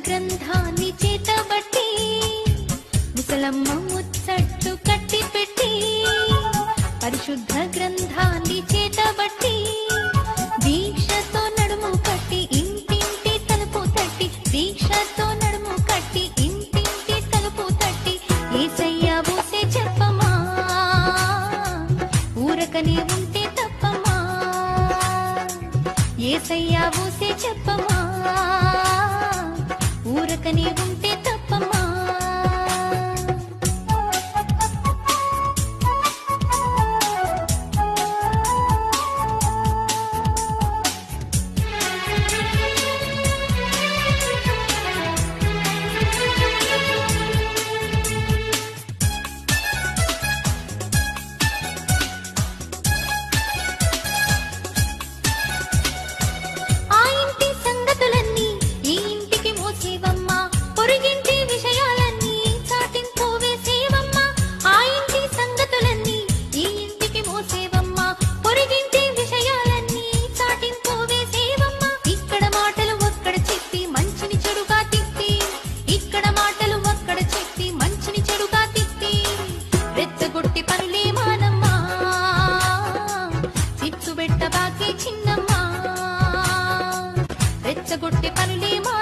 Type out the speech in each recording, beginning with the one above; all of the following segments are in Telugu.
గ్రంథాన్ని చేతబట్టి ముసలమ్మ ముచ్చట్టు కట్టి పెట్టి పరిశుద్ధ గ్రంథాన్ని చేతబట్టి దీక్షతో నడుము కట్టి ఇంటింటి తలుపు తట్టి దీక్షతో నడుము కట్టి ఇంటింటి తలుపు తట్టి ఏసయ్య ఊసే చెప్పమా? ఊరకనే ఉంటే తప్పమా? ఏసయ్య ఊసే చెప్పమా? ఊరకనే ఉంటే பருளி மா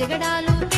जगह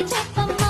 Jeff, I'm